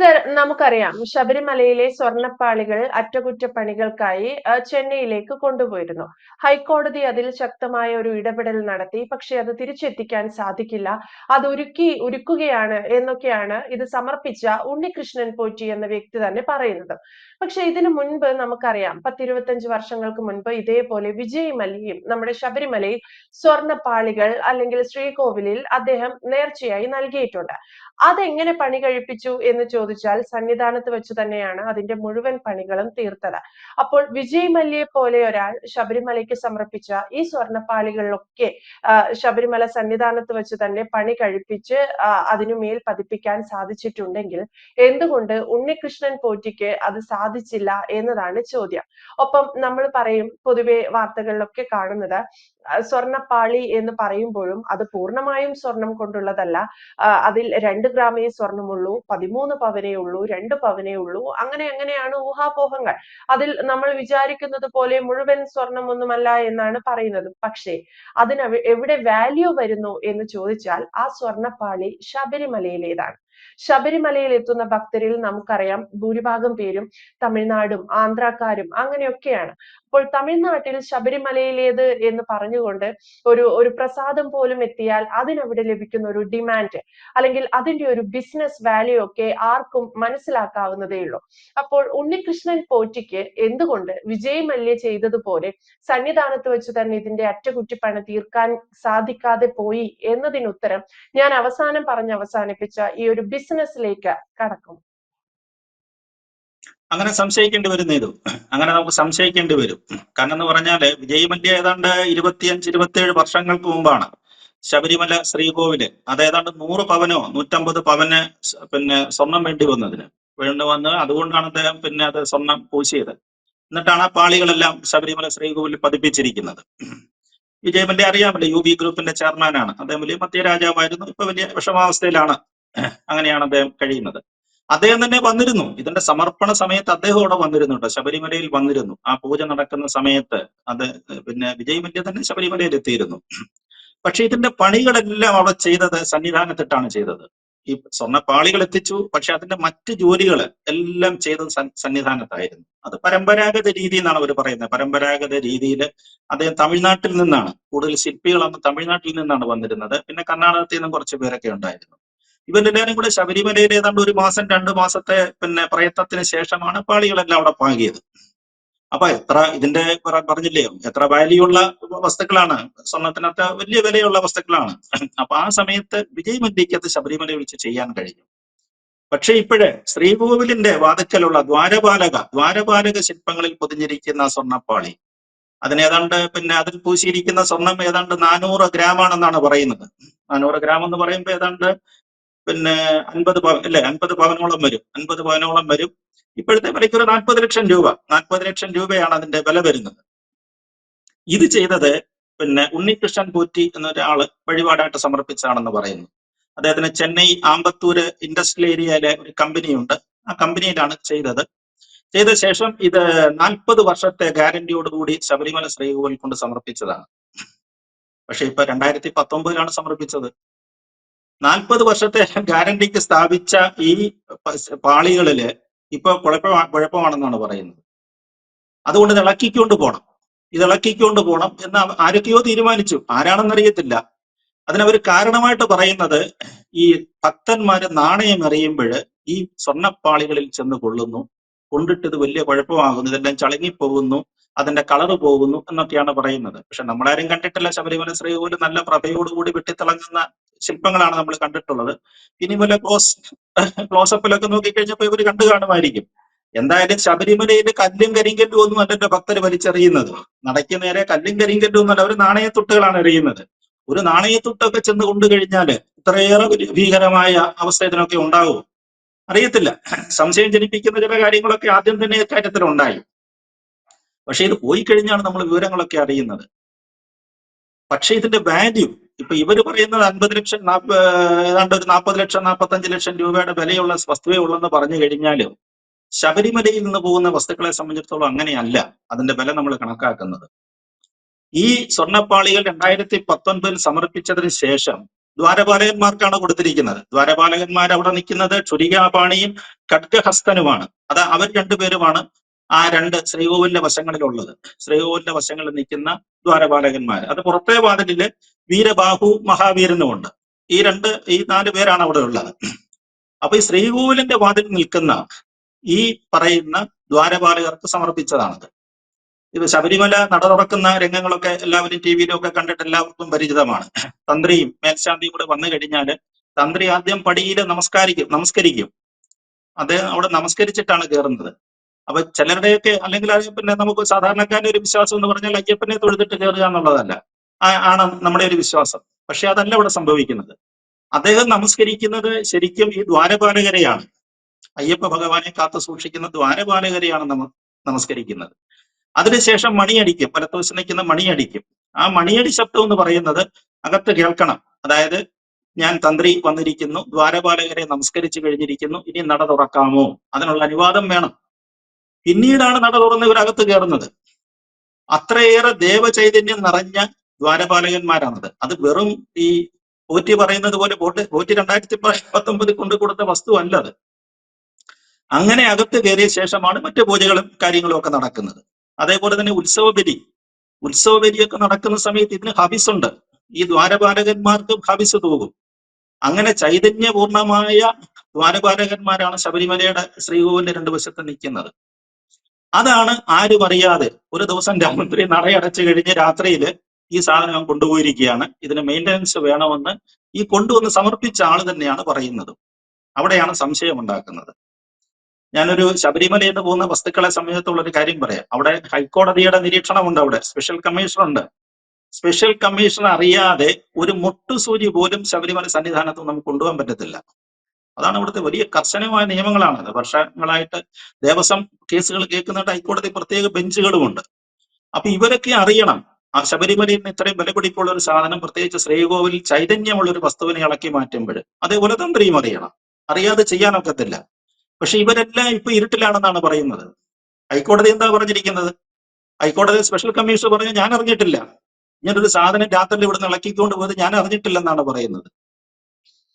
Sir നമുക്കറിയാം ശബരിമലയിലെ സ്വർണപ്പാളികൾ അറ്റകുറ്റപ്പണികൾക്കായി ചെന്നൈയിലേക്ക് കൊണ്ടുപോയിരുന്നു. ഹൈക്കോടതി അതിൽ ശക്തമായ ഒരു ഇടപെടൽ നടത്തി പക്ഷെ അത് തിരിച്ചെത്തിക്കാൻ സാധിക്കില്ല. അത് ഒരുക്കി ഒരുക്കുകയാണ് എന്നൊക്കെയാണ് ഇത് സമർപ്പിച്ച ഉണ്ണികൃഷ്ണൻ പോറ്റി എന്ന വ്യക്തി തന്നെ പറയുന്നത്. പക്ഷെ ഇതിനു മുൻപ് നമുക്കറിയാം പത്തിരുപത്തഞ്ച് വർഷങ്ങൾക്ക് മുൻപ് ഇതേപോലെ വിജയ് മല്യയും നമ്മുടെ ശബരിമലയിൽ സ്വർണപ്പാളികൾ അല്ലെങ്കിൽ ശ്രീകോവിലിൽ അദ്ദേഹം നേർച്ചയായി നൽകിയിട്ടുണ്ട്. അതെങ്ങനെ പണി കഴിപ്പിച്ചു എന്ന് ചോദിച്ചാൽ സന്നിധാനത്ത് വെച്ച് തന്നെയാണ് അതിന്റെ മുഴുവൻ പണികളും തീർത്തത്. അപ്പോൾ വിജയ് മല്യയെ പോലെ ഒരാൾ ശബരിമലയ്ക്ക് സമർപ്പിച്ച ഈ സ്വർണപ്പാളികളിലൊക്കെ ശബരിമല സന്നിധാനത്ത് വെച്ച് തന്നെ പണി കഴിപ്പിച്ച് അതിനുമേൽ അതിനു മേൽ പതിപ്പിക്കാൻ സാധിച്ചിട്ടുണ്ടെങ്കിൽ എന്തുകൊണ്ട് ഉണ്ണികൃഷ്ണൻ പോറ്റിക്ക് അത് സാധിച്ചില്ല എന്നതാണ് ചോദ്യം. ഒപ്പം നമ്മൾ പറയും പൊതുവെ വാർത്തകളിലൊക്കെ കാണുന്നത് സ്വർണപ്പാളി എന്ന് പറയുമ്പോഴും അത് പൂർണമായും സ്വർണം കൊണ്ടുള്ളതല്ല. അതിൽ രണ്ട് ഗ്രാമേ സ്വർണമുള്ളൂ പതിമൂന്ന് പവനേ ഉള്ളൂ രണ്ട് പവനേ ഉള്ളൂ അങ്ങനെ അങ്ങനെയാണ് ഊഹാപോഹങ്ങൾ. അതിൽ നമ്മൾ വിചാരിക്കുന്നത് പോലെ മുഴുവൻ സ്വർണമൊന്നുമല്ല എന്നാണ് പറയുന്നത്. പക്ഷേ അതിന് എവിടെ വാല്യൂ വരുന്നു എന്ന് ചോദിച്ചാൽ ആ സ്വർണപ്പാളി ശബരിമലയിലേതാണ്. ശബരിമലയിൽ എത്തുന്ന ഭക്തരിൽ നമുക്കറിയാം ഭൂരിഭാഗം പേരും തമിഴ്നാടും ആന്ധ്രാക്കാരും അങ്ങനെയൊക്കെയാണ്. അപ്പോൾ തമിഴ്നാട്ടിൽ ശബരിമലയിലേത് എന്ന് പറഞ്ഞുകൊണ്ട് ഒരു ഒരു പ്രസാദം പോലും എത്തിയാൽ അതിനവിടെ ലഭിക്കുന്ന ഒരു ഡിമാൻഡ് അല്ലെങ്കിൽ അതിന്റെ ഒരു ബിസിനസ് വാല്യൂ ഒക്കെ ആർക്കും മനസ്സിലാക്കാവുന്നതേ ഉള്ളൂ. അപ്പോൾ ഉണ്ണികൃഷ്ണൻ പോറ്റിക്ക് എന്തുകൊണ്ട് വിജയ് മല്യ ചെയ്തതുപോലെ സന്നിധാനത്ത് വെച്ച് തന്നെ ഇതിന്റെ അറ്റകുറ്റിപ്പണി തീർക്കാൻ സാധിക്കാതെ പോയി എന്നതിനുത്തരം ഞാൻ അവസാനം പറഞ്ഞ് അവസാനിപ്പിച്ച ഈ ഒരു ബിസിനസ്സിലേക്ക് കടക്കും. അങ്ങനെ സംശയിക്കേണ്ടി വരും നേതു അങ്ങനെ നമുക്ക് സംശയിക്കേണ്ടി വരും. കാരണം എന്ന് പറഞ്ഞാൽ വിജയ് ഏതാണ്ട് ഇരുപത്തിയഞ്ച് ഇരുപത്തിയേഴ് വർഷങ്ങൾക്ക് മുമ്പാണ് ശബരിമല ശ്രീകോവിൽ. അത് ഏതാണ്ട് നൂറ് പവനോ നൂറ്റമ്പത് പവന് പിന്നെ സ്വർണം വേണ്ടി വന്നതിന്. വേണ്ടി വന്ന് അതുകൊണ്ടാണ് അദ്ദേഹം പിന്നെ അത് സ്വർണം പൂശിയത്. എന്നിട്ടാണ് ആ പാളികളെല്ലാം ശബരിമല ശ്രീകോവിലിൽ പതിപ്പിച്ചിരിക്കുന്നത്. വിജയമല്യ അറിയാമല്ലോ യു ബി ഗ്രൂപ്പിന്റെ ചെയർമാനാണ്. അദ്ദേഹം വലിയ മധ്യ രാജാവായിരുന്നു. ഇപ്പൊ വലിയ വിഷമാവസ്ഥയിലാണ് അങ്ങനെയാണ് അദ്ദേഹം കഴിയുന്നത്. അദ്ദേഹം തന്നെ വന്നിരുന്നു. ഇതിന്റെ സമർപ്പണ സമയത്ത് അദ്ദേഹം അവിടെ വന്നിരുന്നു ശബരിമലയിൽ വന്നിരുന്നു. ആ പൂജ നടക്കുന്ന സമയത്ത് അത് പിന്നെ വിജയ് മല്യ തന്നെ ശബരിമലയിൽ എത്തിയിരുന്നു. പക്ഷെ ഇതിന്റെ പണികളെല്ലാം അവിടെ ചെയ്തത് സന്നിധാനത്തിട്ടാണ് ചെയ്തത്. ഈ സ്വർണപ്പാളികൾ എത്തിച്ചു. പക്ഷെ അതിന്റെ മറ്റ് ജോലികൾ എല്ലാം ചെയ്തത് സന്നിധാനത്തായിരുന്നു. അത് പരമ്പരാഗത രീതി എന്നാണ് അവർ പറയുന്നത്. പരമ്പരാഗത രീതിയിൽ അദ്ദേഹം തമിഴ്നാട്ടിൽ നിന്നാണ്. കൂടുതൽ ശില്പികൾ അന്ന് തമിഴ്നാട്ടിൽ നിന്നാണ് വന്നിരുന്നത്. പിന്നെ കർണാടകത്തിൽ നിന്നും കുറച്ച് പേരൊക്കെ ഉണ്ടായിരുന്നു. ഇവരെല്ലാരും കൂടെ ശബരിമലയിൽ ഏതാണ്ട് ഒരു മാസം രണ്ട് മാസത്തെ പിന്നെ പ്രയത്നത്തിന് ശേഷമാണ് പാളികളെല്ലാം അവിടെ പാകിയത്. അപ്പൊ എത്ര ഇതിന്റെ പറഞ്ഞില്ലേ എത്ര വാല്യൂ ഉള്ള വസ്തുക്കളാണ്? സ്വർണത്തിനകത്ത് വലിയ വിലയുള്ള വസ്തുക്കളാണ്. അപ്പൊ ആ സമയത്ത് വിജയ് മല്യയ്ക്ക് അത് ശബരിമലയിൽ വെച്ച് ചെയ്യാൻ കഴിഞ്ഞു. പക്ഷെ ഇപ്പോഴ് ശ്രീകോവിലിന്റെ വാതിക്കലുള്ള ദ്വാരപാലക ദ്വാരപാലക ശില്പങ്ങളിൽ പൊതിഞ്ഞിരിക്കുന്ന സ്വർണപ്പാളി. അതിനേതാണ്ട് പിന്നെ അതിൽ പൂശിയിരിക്കുന്ന സ്വർണം ഏതാണ്ട് നാനൂറ് ഗ്രാം ആണെന്നാണ് പറയുന്നത്. നാനൂറ് ഗ്രാം എന്ന് പറയുമ്പോൾ ഏതാണ്ട് പിന്നെ അൻപത് അല്ലെ അൻപത് പവനോളം വരും അൻപത് പവനോളം വരും. ഇപ്പോഴത്തെ വിലയ്ക്ക് ഒരു നാൽപ്പത് ലക്ഷം രൂപ നാൽപ്പത് ലക്ഷം രൂപയാണ് അതിന്റെ വില വരുന്നത്. ഇത് ചെയ്തത് പിന്നെ ഉണ്ണികൃഷ്ണൻ പോറ്റി എന്നൊരാൾ വഴിപാടായിട്ട് സമർപ്പിച്ചതാണെന്ന് പറയുന്നു. അദ്ദേഹത്തിന് ചെന്നൈ ആമ്പത്തൂര് ഇൻഡസ്ട്രിയൽ ഏരിയയിലെ ഒരു കമ്പനിയുണ്ട്. ആ കമ്പനിയിലാണ് ചെയ്തത്. ചെയ്ത ശേഷം ഇത് നാൽപ്പത് വർഷത്തെ ഗ്യാരണ്ടിയോടുകൂടി ശബരിമല ശ്രീകോവിൽ കൊണ്ട് സമർപ്പിച്ചതാണ്. പക്ഷെ ഇപ്പൊ രണ്ടായിരത്തി പത്തൊമ്പതിലാണ് സമർപ്പിച്ചത്. നാൽപ്പത് വർഷത്തെ ഗ്യാരണ്ടിക്ക് സ്ഥാപിച്ച ഈ പാളികളിൽ ഇപ്പൊ കുഴപ്പ കുഴപ്പമാണെന്നാണ് പറയുന്നത്. അതുകൊണ്ട് ഇളക്കിക്കൊണ്ട് പോകണം ഇത് ഇളക്കിക്കൊണ്ട് പോകണം എന്ന് ആരൊക്കെയോ തീരുമാനിച്ചു. ആരാണെന്നറിയത്തില്ല. അതിനവർ കാരണമായിട്ട് പറയുന്നത് ഈ ഭക്തന്മാര് നാണയം എറിയുമ്പോൾ ഈ സ്വർണപ്പാളികളിൽ ചെന്ന് കൊള്ളുന്നു. കൊണ്ടിട്ട് ഇത് വലിയ കുഴപ്പമാകുന്നു. ഇതെല്ലാം ചളുങ്ങിപ്പോകുന്നു. അതിന്റെ കളറ് പോകുന്നു എന്നൊക്കെയാണ് പറയുന്നത്. പക്ഷെ നമ്മളാരും കണ്ടിട്ടില്ല ശബരിമല ശ്രീകോവിൽ നല്ല പ്രഭയോടുകൂടി വെട്ടിത്തിളങ്ങുന്ന ശില്പങ്ങളാണ് നമ്മൾ കണ്ടിട്ടുള്ളത്. ഇനി വല്ല ക്ലോസ് ക്ലോസപ്പിലൊക്കെ നോക്കിക്കഴിഞ്ഞപ്പോ ഇവർ കണ്ടു കാണുമായിരിക്കും. എന്തായാലും ശബരിമലയിൽ കല്ലും കരിങ്കല്ലും ഒന്നും അല്ലല്ലോ ഭക്തർ വലിച്ചെറിയുന്നത്. നടയ്ക്ക് നേരെ കല്ലും കരിങ്കല്ലും ഒന്നല്ല അവർ നാണയത്തുട്ടുകളാണ് എറിയുന്നത്. ഒരു നാണയത്തുട്ടൊക്കെ ചെന്ന് കൊണ്ടു കഴിഞ്ഞാൽ ഇത്രയേറെ ഭീകരമായ അവസ്ഥ ഇതിനൊക്കെ ഉണ്ടാകുമോ അറിയത്തില്ല. സംശയം ജനിപ്പിക്കുന്ന ചില കാര്യങ്ങളൊക്കെ ആദ്യം തന്നെ കാര്യത്തിൽ ഉണ്ടായി പക്ഷെ ഇത് പോയി കഴിഞ്ഞാണ് നമ്മൾ വിവരങ്ങളൊക്കെ അറിയുന്നത്. പക്ഷെ ഇതിന്റെ വാല്യൂ ഇപ്പൊ ഇവർ പറയുന്നത് അൻപത് ലക്ഷം ഏതാണ്ട് ഒരു നാൽപ്പത് ലക്ഷം നാൽപ്പത്തഞ്ച് ലക്ഷം രൂപയുടെ വിലയുള്ള വസ്തുവേ ഉള്ളെന്ന് പറഞ്ഞു കഴിഞ്ഞാലും ശബരിമലയിൽ നിന്ന് പോകുന്ന വസ്തുക്കളെ സംബന്ധിച്ചിടത്തോളം അങ്ങനെയല്ല അതിന്റെ വില നമ്മൾ കണക്കാക്കുന്നത്. ഈ സ്വർണപ്പാളികൾ രണ്ടായിരത്തി പത്തൊൻപതിൽ സമർപ്പിച്ചതിന് ശേഷം ദ്വാരപാലകന്മാർക്കാണ് കൊടുത്തിരിക്കുന്നത്. ദ്വാരപാലകന്മാർ അവിടെ നിൽക്കുന്നത് ക്ഷുരികാപാണിയും ഖഡ്ഗഹസ്തനുമാണ്. അത് അവർ രണ്ടുപേരുമാണ് ആ രണ്ട് ശ്രീകോവിലിന്റെ വശങ്ങളിലുള്ളത്. ശ്രീകോവിലിന്റെ വശങ്ങളിൽ നിൽക്കുന്ന ദ്വാരപാലകന്മാർ. അത് പുറത്തെ വാതിലിൽ വീരബാഹു മഹാവീരനും ഉണ്ട് ഈ രണ്ട് ഈ നാല് പേരാണ് അവിടെ ഉള്ളത്. അപ്പൊ ഈ ശ്രീകോവിലിന്റെ വാതിൽ നിൽക്കുന്ന ഈ പറയുന്ന ദ്വാരപാലകർക്ക് സമർപ്പിച്ചതാണത്. ഇത് ശബരിമല നട തുറക്കുന്ന രംഗങ്ങളൊക്കെ എല്ലാവരും ടി വിയിലും ഒക്കെ കണ്ടിട്ട് എല്ലാവർക്കും പരിചിതമാണ്. തന്ത്രിയും മേൽശാന്തിയും കൂടെ വന്നു കഴിഞ്ഞാൽ തന്ത്രി ആദ്യം പടിയിൽ നമസ്കാരിക്കും നമസ്കരിക്കും. അദ്ദേഹം അവിടെ നമസ്കരിച്ചിട്ടാണ് കയറുന്നത്. അപ്പൊ ചിലരുടെയൊക്കെ അല്ലെങ്കിൽ അത് പിന്നെ നമുക്ക് സാധാരണക്കാരുടെ ഒരു വിശ്വാസം എന്ന് പറഞ്ഞാൽ അയ്യപ്പനെ തൊഴുതിട്ട് കയറുക എന്നുള്ളതല്ല. ആണ് നമ്മുടെ ഒരു വിശ്വാസം. പക്ഷെ അതല്ല ഇവിടെ സംഭവിക്കുന്നത്. അദ്ദേഹം നമസ്കരിക്കുന്നത് ശരിക്കും ഈ ദ്വാരപാലകരെയാണ്. അയ്യപ്പ ഭഗവാനെ കാത്തു സൂക്ഷിക്കുന്ന ദ്വാരപാലകരെയാണ് നമ നമസ്കരിക്കുന്നത്. അതിനുശേഷം മണിയടിക്കും. വലത്തുവശം നിൽക്കുന്ന മണിയടിക്കും. ആ മണിയടി ശബ്ദം എന്ന് പറയുന്നത് അകത്ത് കേൾക്കണം. അതായത് ഞാൻ തന്ത്രി വന്നിരിക്കുന്നു ദ്വാരപാലകരെ നമസ്കരിച്ചു കഴിഞ്ഞിരിക്കുന്നു ഇനി നട തുറക്കാമോ? അതിനുള്ള അനുവാദം വേണം. പിന്നീടാണ് നട തുറന്ന് ഇവരകത്ത് കയറുന്നത്. അത്രയേറെ ദേവചൈതന്യം നിറഞ്ഞ ദ്വാരപാലകന്മാരാണത്. അത് വെറും ഈ പോറ്റി പറയുന്നത് പോലെ പോട്ട് പോറ്റി രണ്ടായിരത്തി പത്തൊമ്പതിൽ കൊണ്ടു കൊടുത്ത വസ്തു അല്ല അത്. അങ്ങനെ അകത്ത് കയറിയ ശേഷമാണ് മറ്റു പൂജകളും കാര്യങ്ങളും ഒക്കെ നടക്കുന്നത്. അതേപോലെ തന്നെ ഉത്സവബലി. ഉത്സവബലിയൊക്കെ നടക്കുന്ന സമയത്ത് ഇതിന് ഹബിസ് ഉണ്ട്. ഈ ദ്വാരപാലകന്മാർക്കും ഹബിസ് തോകും. അങ്ങനെ ചൈതന്യപൂർണമായ ദ്വാരപാലകന്മാരാണ് ശബരിമലയുടെ ശ്രീകോവിലിന്റെ രണ്ടു വശത്ത് നിൽക്കുന്നത്. അതാണ് ആരും അറിയാതെ ഒരു ദിവസം രാത്രി നടയടച്ചു കഴിഞ്ഞ് രാത്രിയിൽ ഈ സാധനം കൊണ്ടുപോയിരിക്കുകയാണ്. ഇതിന് മെയിന്റനൻസ് വേണമെന്ന് ഈ കൊണ്ടുവന്ന് സമർപ്പിച്ച ആൾ തന്നെയാണ് പറയുന്നത്. അവിടെയാണ് സംശയം ഉണ്ടാക്കുന്നത്. ഞാനൊരു ശബരിമലയിൽ നിന്ന് പോകുന്ന വസ്തുക്കളെ സംബന്ധിച്ചുള്ള ഒരു കാര്യം പറയാം. അവിടെ ഹൈക്കോടതിയുടെ നിരീക്ഷണമുണ്ട് അവിടെ. സ്പെഷ്യൽ കമ്മീഷണർ ഉണ്ട്. സ്പെഷ്യൽ കമ്മീഷണർ അറിയാതെ ഒരു മുട്ടുസൂചി പോലും ശബരിമല സന്നിധാനത്ത് നമുക്ക് കൊണ്ടുപോകാൻ പറ്റത്തില്ല. അതാണ് ഇവിടുത്തെ വലിയ കർശനമായ നിയമങ്ങളാണ് വർഷങ്ങളായിട്ട് ദേവസ്വം കേസുകൾ കേൾക്കുന്നുണ്ട് ഹൈക്കോടതി പ്രത്യേക ബെഞ്ചുകളുമുണ്ട് അപ്പൊ ഇവരൊക്കെ അറിയണം. ആ ശബരിമലയിൽ നിന്ന് ഇത്രയും വിലപിടിപ്പുള്ള ഒരു സാധനം പ്രത്യേകിച്ച് ശ്രീകോവിൽ ചൈതന്യമുള്ള ഒരു വസ്തുവിനെ ഇളക്കി മാറ്റുമ്പോൾ അതേപോലെ തന്ത്രിയും അറിയണം. അറിയാതെ ചെയ്യാനൊക്കത്തില്ല. പക്ഷെ ഇവരെല്ലാം ഇപ്പൊ ഇരുട്ടിലാണെന്നാണ് പറയുന്നത്. ഹൈക്കോടതി എന്താ പറഞ്ഞിരിക്കുന്നത്? ഹൈക്കോടതി സ്പെഷ്യൽ കമ്മീഷണർ പറഞ്ഞു ഞാൻ അറിഞ്ഞിട്ടില്ല. ഇങ്ങനൊരു സാധനം രാത്രി ഇവിടുന്ന് ഇളക്കിക്കൊണ്ട് പോയത് ഞാൻ അറിഞ്ഞിട്ടില്ലെന്നാണ് പറയുന്നത്.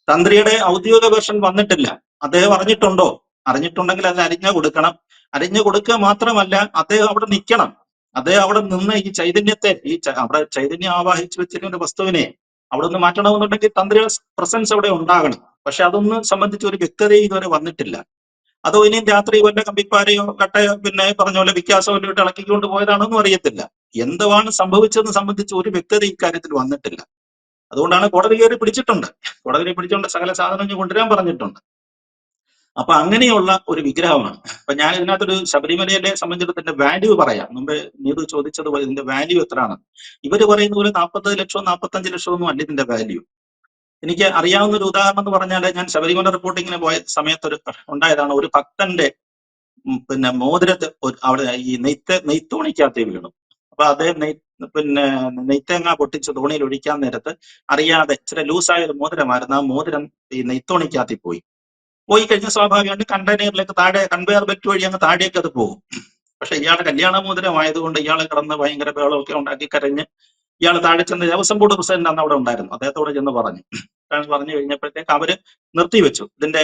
തന്ത്രിയുടെ ഔദ്യോഗിക വേർഷൻ വന്നിട്ടില്ല. അദ്ദേഹം അറിഞ്ഞിട്ടുണ്ടോ? അറിഞ്ഞിട്ടുണ്ടെങ്കിൽ അത് അരിഞ്ഞു കൊടുക്കണം. അരിഞ്ഞു കൊടുക്കുക മാത്രമല്ല അദ്ദേഹം അവിടെ നിൽക്കണം. അദ്ദേഹം അവിടെ നിന്ന് ഈ ചൈതന്യത്തെ ഈ അവിടെ ചൈതന്യം ആവാഹിച്ചു വെച്ചിരിക്കുന്ന ഒരു വസ്തുവിനെ അവിടെ നിന്ന് മാറ്റണമെന്നുണ്ടെങ്കിൽ തന്ത്രിയുടെ പ്രസൻസ് അവിടെ ഉണ്ടാകണം. പക്ഷെ അതൊന്നും സംബന്ധിച്ച് ഒരു വ്യക്തത ഇതുവരെ വന്നിട്ടില്ല. അതോ ഇനിയും രാത്രി വല്ല കമ്പിപ്പാരയോ കട്ടയോ പിന്നെ പറഞ്ഞ പോലെ വിക്കാസോ വല്ലതും ഇളക്കിക്കൊണ്ട് ഇളക്കിക്കൊണ്ട് പോയതാണെന്നും അറിയത്തില്ല. എന്തുവാണ് സംഭവിച്ചതെന്ന് സംബന്ധിച്ച് ഒരു വ്യക്തത ഇക്കാര്യത്തിൽ വന്നിട്ടില്ല. അതുകൊണ്ടാണ് കോടതി കയറി പിടിച്ചിട്ടുണ്ട്. കോടതി പിടിച്ചുകൊണ്ട് സകല സാധനം കൊണ്ടുവരാൻ പറഞ്ഞിട്ടുണ്ട്. അപ്പൊ അങ്ങനെയുള്ള ഒരു വിഗ്രഹമാണ്. അപ്പൊ ഞാൻ ഇതിനകത്തൊരു ശബരിമലയെ സംബന്ധിച്ചിടത്തിന്റെ വാല്യൂ പറയാം. മുമ്പ് നീതു ചോദിച്ചതുപോലെ ഇതിന്റെ വാല്യൂ എത്രയാണ്? ഇവർ പറയുന്ന പോലെ നാൽപ്പത് ലക്ഷവും നാൽപ്പത്തഞ്ച് ലക്ഷവും ഒന്നും അല്ല ഇതിന്റെ വാല്യൂ എനിക്ക് അറിയാവുന്ന ഒരു ഉദാഹരണം എന്ന് പറഞ്ഞാൽ ഞാൻ ശബരിമല റിപ്പോർട്ടിങ്ങിന് പോയ സമയത്ത് ഒരു ഉണ്ടായതാണ്. ഒരു ഭക്തന്റെ പിന്നെ മോതിരത്തെ അവിടെ ഈ നെയ്ത്ത് നെയ്ത്തോണിക്കകത്ത് വീണു. അപ്പൊ അദ്ദേഹം നെയ് പിന്നെ നെയ്ത്തേങ്ങ പൊട്ടിച്ച് തോണിയിൽ ഒഴിക്കാൻ നേരത്ത് അറിയാതെ ഇച്ചിരി ലൂസായ ഒരു മോതിരമായിരുന്നു. ആ മോതിരം ഈ നെയ്ത്തോണിക്കകത്തി പോയി. പോയി കഴിഞ്ഞ സ്വാഭാവികമായിട്ട് കണ്ടെയ്നറിലേക്ക് താഴെ കൺവെയർ ബെൽറ്റ് വഴി അങ്ങ് താഴേക്ക് അത് പോകും. പക്ഷെ ഇയാളെ കല്യാണ മോതിരമായതുകൊണ്ട് ഇയാളെ കിടന്ന് ഭയങ്കര ബഹളമൊക്കെ ഉണ്ടാക്കി കരഞ്ഞ് ഇയാൾ താഴെ ചെന്ന് ദേവസ്വം ബോർഡ് പ്രസിഡന്റ് അന്ന് അവിടെ ഉണ്ടായിരുന്നു. അദ്ദേഹത്തോട് ചെന്ന് പറഞ്ഞു. പറഞ്ഞു കഴിഞ്ഞപ്പോഴത്തേക്ക് അവർ നിർത്തിവെച്ചു. ഇതിന്റെ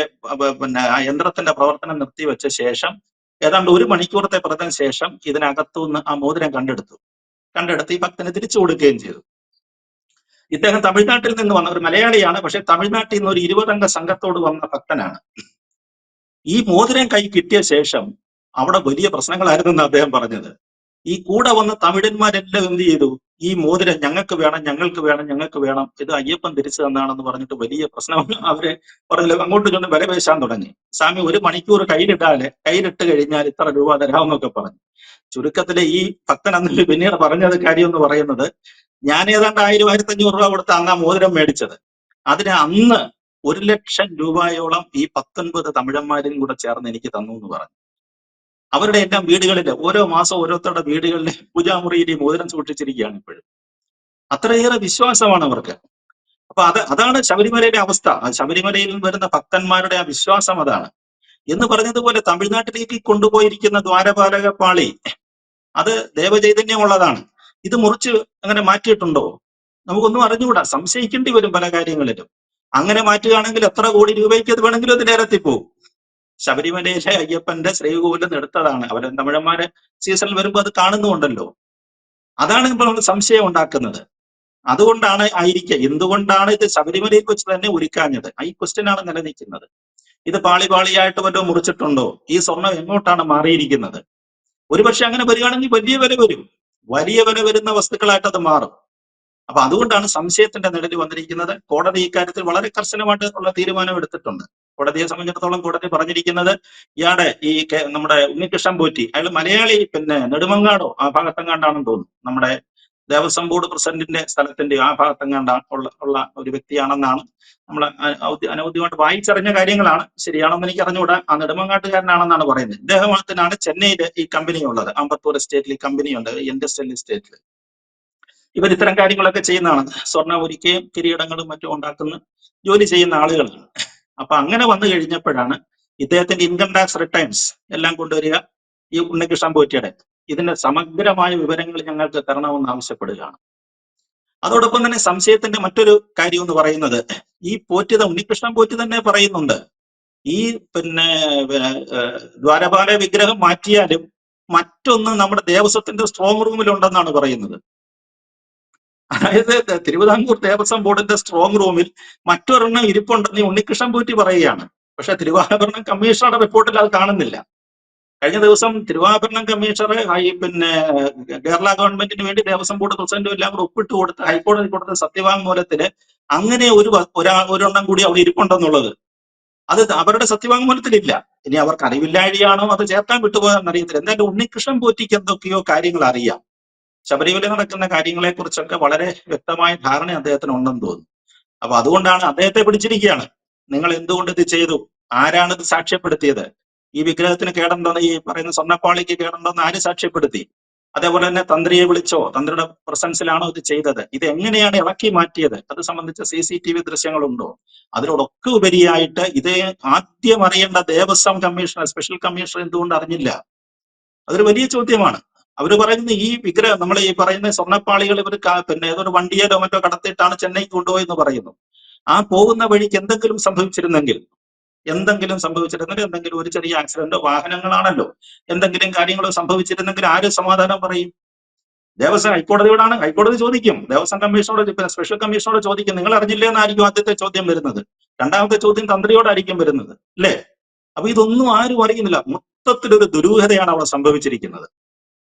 പിന്നെ ആ യന്ത്രത്തിന്റെ പ്രവർത്തനം നിർത്തിവെച്ച ശേഷം ഏതാണ്ട് ഒരു മണിക്കൂറത്തെ പ്രവർത്തന ശേഷം ഇതിനകത്തുനിന്ന് ആ മോതിരം കണ്ടെടുത്തു. കണ്ടെടുത്ത് ഈ ഭക്തന് തിരിച്ചു കൊടുക്കുകയും ചെയ്തു. ഇദ്ദേഹം തമിഴ്നാട്ടിൽ നിന്ന് വന്ന ഒരു മലയാളിയാണ്. പക്ഷെ തമിഴ്നാട്ടിൽ നിന്ന് ഒരു ഇരുപതംഗ സംഘത്തോട് വന്ന ഭക്തനാണ്. ഈ മോതിരം കൈ കിട്ടിയ ശേഷം അവിടെ വലിയ പ്രശ്നങ്ങളായിരുന്നു എന്ന് അദ്ദേഹം പറഞ്ഞത്. ഈ കൂടെ വന്ന തമിഴന്മാരെല്ലാം എന്ത് ചെയ്തു? ഈ മോതിരം ഞങ്ങൾക്ക് വേണം ഞങ്ങൾക്ക് വേണം ഞങ്ങൾക്ക് വേണം ഇത് അയ്യപ്പൻ തിരിച്ചു തന്നാണെന്ന് പറഞ്ഞിട്ട് വലിയ പ്രശ്നം അവർ പറഞ്ഞില്ല. അങ്ങോട്ട് ചെന്ന് വില പേശാൻ തുടങ്ങി. സ്വാമി ഒരു മണിക്കൂർ കയ്യിലിട്ടാൽ കയ്യിലിട്ട് കഴിഞ്ഞാൽ ഇത്ര രൂപ തരാമെന്നൊക്കെ പറഞ്ഞു. ചുരുക്കത്തിലെ ഈ ഭക്തൻ അന്ന് പിന്നീട് പറഞ്ഞത് കാര്യം എന്ന് പറയുന്നത് ഞാൻ ഏതാണ്ട് ആയിരം ആയിരത്തി അഞ്ഞൂറ് രൂപ കൊടുത്ത് അന്ന് ആ മോതിരം മേടിച്ചത്. അതിന് അന്ന് ഒരു ലക്ഷം രൂപയോളം ഈ പത്തൊൻപത് തമിഴന്മാരും കൂടെ ചേർന്ന് എനിക്ക് തന്നു എന്ന് പറഞ്ഞു. അവരുടെ എല്ലാം വീടുകളിൽ ഓരോ മാസം ഓരോരുത്തരുടെ വീടുകളിൽ പൂജാമുറിയിൽ ഈ മോതിരം സൂക്ഷിച്ചിരിക്കുകയാണ് ഇപ്പോഴും. അത്രയേറെ വിശ്വാസമാണ് അവർക്ക്. അപ്പൊ അത് അതാണ് ശബരിമലയുടെ അവസ്ഥ. ശബരിമലയിൽ വരുന്ന ഭക്തന്മാരുടെ ആ വിശ്വാസം അതാണ്. എന്ന് പറഞ്ഞതുപോലെ തമിഴ്നാട്ടിലേക്ക് കൊണ്ടുപോയിരിക്കുന്ന ദ്വാരപാലക പാളി അത് ദേവചൈതന്യമുള്ളതാണ്. ഇത് മുറിച്ച് അങ്ങനെ മാറ്റിയിട്ടുണ്ടോ? നമുക്കൊന്നും അറിഞ്ഞുകൂടാ. സംശയിക്കേണ്ടി വരും പല കാര്യങ്ങളിലും. അങ്ങനെ മാറ്റുകയാണെങ്കിൽ എത്ര കോടി രൂപയ്ക്ക് അത് വേണമെങ്കിലും അതിലേറെത്തി പോകും ശബരിമലയിലെ അയ്യപ്പന്റെ നിന്ന് എടുത്തതാണ് അവരെ തമിഴന്മാര് സീസണിൽ വരുമ്പോൾ അത് കാണുന്നുണ്ടല്ലോ അതാണ് ഇപ്പോൾ നമ്മൾ സംശയം ഉണ്ടാക്കുന്നത്. അതുകൊണ്ടാണ് ആയിരിക്കുക എന്തുകൊണ്ടാണ് ഇത് ശബരിമലയിൽ വെച്ച് തന്നെ ഒരുക്കാഞ്ഞത് ഈ ക്വസ്റ്റ്യനാണ് നിലനിൽക്കുന്നത്. ഇത് പാളി പാളിയായിട്ട് വല്ലതും മുറിച്ചിട്ടുണ്ടോ? ഈ സ്വർണം എങ്ങോട്ടാണ് മാറിയിരിക്കുന്നത്? ഒരുപക്ഷെ അങ്ങനെ വരികയാണെങ്കിൽ വലിയ വില വരും. വലിയ വില വരുന്ന വസ്തുക്കളായിട്ട് അത് മാറും. അപ്പൊ അതുകൊണ്ടാണ് സംശയത്തിന്റെ നിഴലിൽ വന്നിരിക്കുന്നത്. കോടതി ഇക്കാര്യത്തിൽ വളരെ കർശനമായിട്ട് ഉള്ള തീരുമാനം എടുത്തിട്ടുണ്ട്. കോടതിയെ സംബന്ധിച്ചിടത്തോളം കോടതി പറഞ്ഞിരിക്കുന്നത് ഇയാടെ ഈ നമ്മുടെ ഉണ്ണികൃഷ്ണൻ പോറ്റി. അയാൾ മലയാളി പിന്നെ നെടുമങ്ങാടോ ആ ഭാഗത്തെങ്ങാണ്ടാണെന്ന് തോന്നുന്നു. നമ്മുടെ ദേവസ്വം ബോർഡ് പ്രസിഡന്റിന്റെ സ്ഥലത്തിന്റെ ആ ഭാഗത്തെങ്ങാണ്ടാ ഉള്ള ഉള്ള ഒരു വ്യക്തിയാണെന്നാണ് നമ്മൾ അനൗദ്യമായിട്ട് വായിച്ചറിഞ്ഞ കാര്യങ്ങളാണ്. ശരിയാണെന്ന് എനിക്ക് അറിഞ്ഞുകൂടാ ആ നെടുമങ്ങാട്ടുകാരനാണെന്നാണ് പറയുന്നത്. ഇദ്ദേഹത്തിനാണ് ചെന്നൈയിൽ ഈ കമ്പനി ഉള്ളത് അമ്പത്തൂർ എസ്റ്റേറ്റിൽ ഈ കമ്പനി ഉണ്ട് ഇൻഡസ്ട്രിയൽ എസ്റ്റേറ്റിൽ ഇവർ ഇത്തരം കാര്യങ്ങളൊക്കെ ചെയ്യുന്നതാണ്. സ്വർണ ഒരുക്കുകയും കിരീടങ്ങളും മറ്റും ഉണ്ടാക്കുന്ന ജോലി ചെയ്യുന്ന ആളുകളാണ് അപ്പൊ അങ്ങനെ വന്നു കഴിഞ്ഞപ്പോഴാണ് ഇദ്ദേഹത്തിന്റെ ഇൻകം ടാക്സ് റിട്ടേൺസ് എല്ലാം കൊണ്ടുവരിക ഈ ഉണ്ണികൃഷ്ണൻ പോറ്റിയുടെ. ഇതിന്റെ സമഗ്രമായ വിവരങ്ങൾ ഞങ്ങൾക്ക് തരണമെന്ന് ആവശ്യപ്പെടുകയാണ്. അതോടൊപ്പം തന്നെ സംശയത്തിന്റെ മറ്റൊരു കാര്യം എന്ന് പറയുന്നത് ഈ പോറ്റിത ഉണ്ണികൃഷ്ണൻ പോറ്റി തന്നെ പറയുന്നുണ്ട് ഈ പിന്നെ ദ്വാരപാല വിഗ്രഹം മാറ്റിയാലും മറ്റൊന്ന് നമ്മുടെ ദേവസ്വത്തിന്റെ സ്ട്രോങ് റൂമിലുണ്ടെന്നാണ് പറയുന്നത്. അതായത് തിരുവിതാംകൂർ ദേവസ്വം ബോർഡിന്റെ സ്ട്രോങ് റൂമിൽ മറ്റൊരെണ്ണം ഇരിപ്പുണ്ടെന്ന് ഉണ്ണികൃഷ്ണൻ പൂറ്റി പറയുകയാണ്. പക്ഷെ തിരുവാഭരണം കമ്മീഷണറുടെ റിപ്പോർട്ടിൽ അത് കാണുന്നില്ല. കഴിഞ്ഞ ദിവസം തിരുവാഭരണം കമ്മീഷണർ ഈ പിന്നെ കേരള ഗവൺമെന്റിന് വേണ്ടി ദേവസ്വം ബോർഡ് പ്രസിഡന്റും എല്ലാം കൂടെ ഒപ്പിട്ട് കൊടുത്ത് ഹൈക്കോടതി കൊടുത്ത സത്യവാങ്മൂലത്തിൽ അങ്ങനെ ഒരു ഒരാ ഒരെണ്ണം കൂടി അവിടെ ഇരിപ്പുണ്ടെന്നുള്ളത്. അത് അവരുടെ സത്യവാങ്മൂലത്തിലില്ല. ഇനി അവർക്ക് അറിവില്ലാഴിയാണോ അത് ചേർക്കാൻ വിട്ടുപോയെന്ന് അറിയത്തില്ല എന്തായാലും ഉണ്ണികൃഷ്ണൻ പോറ്റിക്ക് എന്തൊക്കെയോ കാര്യങ്ങൾ അറിയാം. ശബരിമല നടക്കുന്ന കാര്യങ്ങളെ കുറിച്ചൊക്കെ വളരെ വ്യക്തമായ ധാരണ അദ്ദേഹത്തിന് ഉണ്ടെന്ന് തോന്നുന്നു. അപ്പൊ അതുകൊണ്ടാണ് അദ്ദേഹത്തെ പിടിച്ചിരിക്കുകയാണ്. നിങ്ങൾ എന്തുകൊണ്ട് ഇത് ചെയ്തു? ആരാണ് ഇത് സാക്ഷ്യപ്പെടുത്തിയത്? ഈ വിഗ്രഹത്തിന് കേടുണ്ടെന്ന് ഈ പറയുന്ന സ്വർണപ്പാളിക്ക് കേടുണ്ടെന്ന് ആര് സാക്ഷ്യപ്പെടുത്തി? അതേപോലെ തന്നെ തന്ത്രിയെ വിളിച്ചോ തന്ത്രിയുടെ പ്രസൻസിലാണോ ഇത് ചെയ്തത്? ഇത് എങ്ങനെയാണ് ഇളക്കി മാറ്റിയത്? അത് സംബന്ധിച്ച സി സി ടി വി ദൃശ്യങ്ങളുണ്ടോ? അതിനോടൊക്കെ ഉപരിയായിട്ട് ഇത് ആദ്യം അറിയേണ്ട ദേവസ്വം കമ്മീഷണർ സ്പെഷ്യൽ കമ്മീഷണർ എന്തുകൊണ്ട് അറിഞ്ഞില്ല? അതൊരു വലിയ ചോദ്യമാണ്. അവർ പറയുന്ന ഈ വിഗ്രഹം നമ്മൾ ഈ പറയുന്ന സ്വർണപ്പാളികൾ ഇവർ പിന്നെ ഏതൊരു വണ്ടിയിലോ മറ്റോ കടത്തിയിട്ടാണ് ചെന്നൈക്ക് കൊണ്ടുപോയെന്ന് പറയുന്നു. ആ പോകുന്ന വഴിക്ക് എന്തെങ്കിലും സംഭവിച്ചിരുന്നെങ്കിൽ എന്തെങ്കിലും സംഭവിച്ചിരുന്നെങ്കിൽ എന്തെങ്കിലും ഒരു ചെറിയ ആക്സിഡന്റോ വാഹനങ്ങളാണല്ലോ എന്തെങ്കിലും കാര്യങ്ങളോ സംഭവിച്ചിരുന്നെങ്കിൽ ആര് സമാധാനം പറയും? ദേവസ്വം ഹൈക്കോടതിയോടാണ് ഹൈക്കോടതി ചോദിക്കും. ദേവസ്വം കമ്മീഷനോട് സ്പെഷ്യൽ കമ്മീഷനോട് ചോദിക്കും. നിങ്ങൾ അറിഞ്ഞില്ലേ എന്നായിരിക്കും ആദ്യത്തെ ചോദ്യം വരുന്നത്. രണ്ടാമത്തെ ചോദ്യം തന്ത്രിയോടായിരിക്കും വരുന്നത്. അല്ലേ? അപ്പൊ ഇതൊന്നും ആരും അറിയുന്നില്ല. മൊത്തത്തിലൊരു ദുരൂഹതയാണ് അവിടെ സംഭവിച്ചിരിക്കുന്നത്.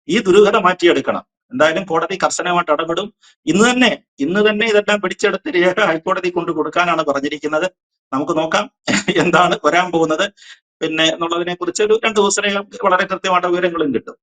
ഈ ദുരൂഹത മാറ്റിയെടുക്കണം. എന്തായാലും കോടതി കർശനമായിട്ട് ഇടപെടും. ഇന്ന് തന്നെ ഇന്ന് തന്നെ ഇതെല്ലാം പിടിച്ചെടുത്ത് രേഖ ഹൈക്കോടതി കൊണ്ട് കൊടുക്കാനാണ് പറഞ്ഞിരിക്കുന്നത്. നമുക്ക് നോക്കാം എന്താണ് വരാൻ പോകുന്നത്. പിന്നെ എന്നുള്ളതിനെ കുറിച്ച് ഒരു രണ്ടു ദിവസത്തിനകം വളരെ കൃത്യമായിട്ട് വിവരങ്ങളും കിട്ടും.